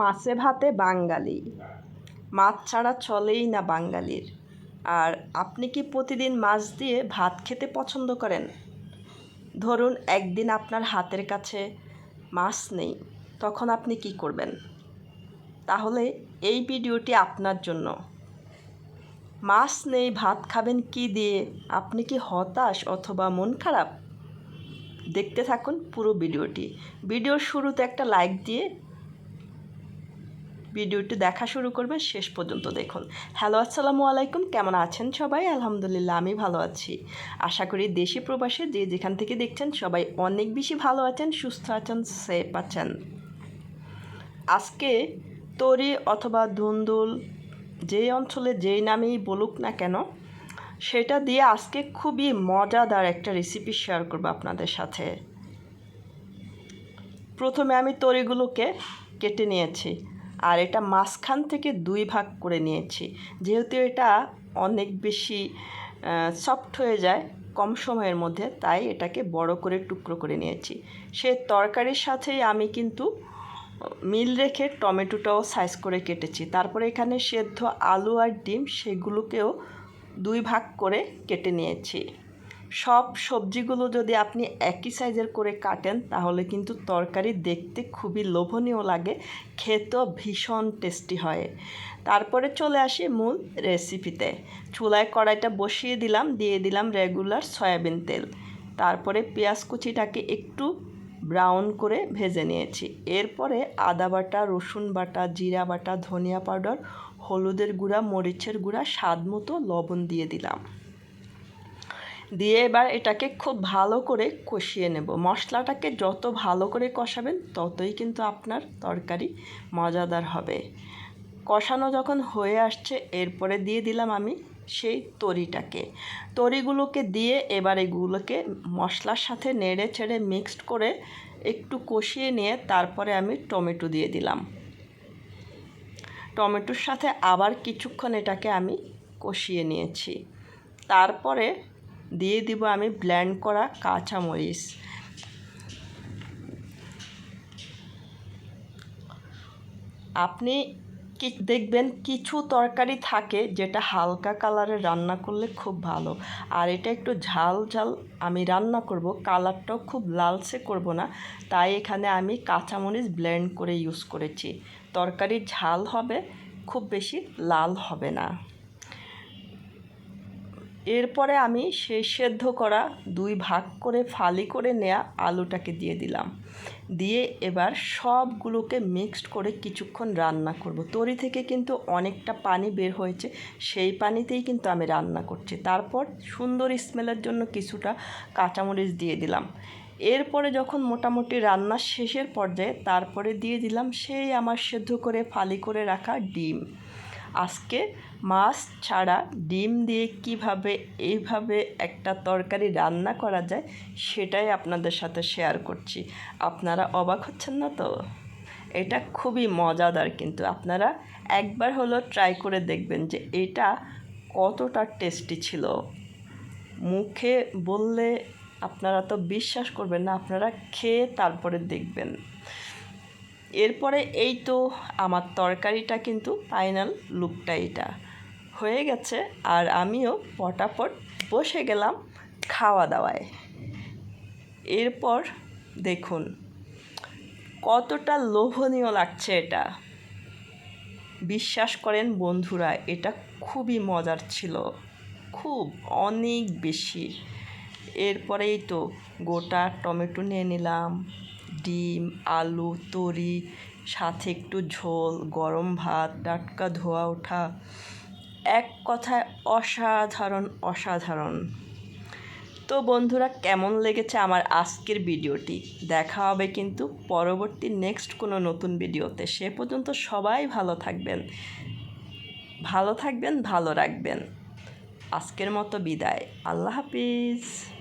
মাছে ভাতে বাঙালি। মাছ ছাড়া চলেই না বাঙালির। আর আপনি কি প্রতিদিন মাছ দিয়ে ভাত খেতে পছন্দ করেন? ধরুন, একদিন আপনার হাতের কাছে মাছ নেই, তখন আপনি কি করবেন? তাহলে এই ভিডিওটি আপনার জন্য। মাছ নেই, ভাত খাবেন কি দিয়ে? আপনি কি হতাশ অথবা মন খারাপ? দেখতে থাকুন পুরো ভিডিওটি। ভিডিওর শুরুতে একটা লাইক দিয়ে ভিডিওটি দেখা শুরু করবেন শেষ পর্যন্ত দেখুন। হ্যালো আসসালামু আলাইকুম। কেমন আছেন সবাই? আলহামদুলিল্লাহ, আমি ভালো আছি। আশা করি দেশি প্রবাসে যে যেখান থেকে দেখছেন, সবাই অনেক বেশি ভালো আছেন, সুস্থ আছেন সেফ আছেন। আজকে তরি অথবা ধুন্দুল, যেই অঞ্চলে যেই নামেই বলুক না কেন, সেটা দিয়ে আজকে খুবই মজাদার একটা রেসিপি শেয়ার করব আপনাদের সাথে। প্রথমে আমি তরিগুলোকে কেটে নিয়েছি। আর এটা মাঝখান থেকে দুই ভাগ করে নিয়েছি। যেহেতু এটা অনেক বেশি সফট হয়ে যায় কম সময়ের মধ্যে, তাই এটাকে বড় করে টুকরো করে নিয়েছি। সে তরকারির সাথেই আমি কিন্তু মিল রেখে টমেটোটাও সাইজ করে কেটেছি। তারপরে এখানে সেদ্ধ আলু আর ডিম, সেগুলোকেও দুই ভাগ করে কেটে নিয়েছি। সব সবজিগুলো যদি আপনি একই সাইজের করে কাটেন, তাহলে কিন্তু তরকারি দেখতে খুবই লোভনীয় লাগে, খেতেও ভীষণ টেস্টি হয়। তারপরে চলে আসি মূল রেসিপিতে চুলায় কড়াইটা বসিয়ে দিলাম, দিয়ে দিলাম রেগুলার সয়াবিন তেল। তারপরে পেঁয়াজ কুচিটাকে একটু ব্রাউন করে ভেজে নিয়েছি। এরপরে আদা বাটা, রসুন বাটা, জিরা বাটা, ধনিয়া পাউডার, হলুদের গুঁড়া, মরিচের গুঁড়া, স্বাদ মতো লবণ দিয়ে দিলাম। দিয়ে এবার এটাকে খুব ভালো করে কষিয়ে নেব। মশলাটাকে যত ভালো করে কষাবেন, ততই কিন্তু আপনার তরকারি মজাদার হবে। কষানো যখন হয়ে আসছে, এরপরে দিয়ে দিলাম আমি সেই তরিটাকে। তরিগুলোকে দিয়ে এবার এগুলোকে মশলার সাথে নেড়ে ছেড়ে মিক্সড করে একটু কষিয়ে নিয়ে তারপরে আমি টমেটো দিয়ে দিলাম। টমেটোর সাথে আবার কিছুক্ষণ এটাকে আমি কষিয়ে নিয়েছি। তারপরে দিয়ে দিব আমি ব্ল্যান্ড করা কাঁচামরিচ। আপনি কি দেখবেন কিছু তরকারি থাকে যেটা হালকা কালারে রান্না করলে খুব ভালো। আর এটা একটু ঝাল ঝাল আমি রান্না করব, কালারটাও খুব লালসে করব না। তাই এখানে আমি কাঁচামরিচ ব্লেন্ড করে ইউজ করেছি। তরকারি ঝাল হবে, খুব বেশি লাল হবে না। এরপরে আমি সেই সেদ্ধ করা দুই ভাগ করে ফালি করে নেয়া আলুটাকে দিয়ে দিলাম। দিয়ে এবার সবগুলোকে মিক্সড করে কিছুক্ষণ রান্না করব। তরি থেকে কিন্তু অনেকটা পানি বের হয়েছে, সেই পানিতেই কিন্তু আমি রান্না করছি। তারপর সুন্দর স্মেলের জন্য কিছুটা কাঁচামরিচ দিয়ে দিলাম। এরপরে যখন মোটামুটি রান্নার শেষের পর্যায়ে, তারপরে দিয়ে দিলাম সেই আমার সেদ্ধ করে ফালি করে রাখা ডিম। আজকে মাছ ছাড়া ডিম দিয়ে কীভাবে, এইভাবে একটা তরকারি রান্না করা যায়, সেটাই আপনাদের সাথে শেয়ার করছি। আপনারা অবাক হচ্ছেন না তো? এটা খুবই মজাদার কিন্তু। আপনারা একবার হলো ট্রাই করে দেখবেন যে এটা কতটা টেস্টি ছিল। মুখে বললে আপনারা তো বিশ্বাস করবেন না, আপনারা খেয়ে তারপরে দেখবেন। এরপরে এই তো আমার তরকারিটা কিন্তু ফাইনাল লুকটা এটা। হয়ে গেছে আর আমিও পটাপট বসে গেলাম খাওয়া দাওয়ায় এরপর দেখুন, কতটা লোভনীয় লাগছে এটা। বিশ্বাস করেন বন্ধুরা, এটা খুবই মজার ছিল, খুব অনেক বেশি। এরপরেই তো গোটা টমেটো নিয়ে নিলাম, ডিম, আলু, তরি, সাথে একটু ঝোল, গরম ভাত, টাটকা ধোয়া ওঠা এক কথায় অসাধারণ অসাধারণ। তো বন্ধুরা, কেমন লেগেছে আমার আজকের ভিডিওটি? দেখা হবে কিন্তু পরবর্তী নেক্সট কোনো নতুন ভিডিওতে। সে পর্যন্ত সবাই ভালো থাকবেন। ভালো থাকবেন, ভালো রাখবেন। আজকের মতো বিদায়। আল্লাহ হাফিজ।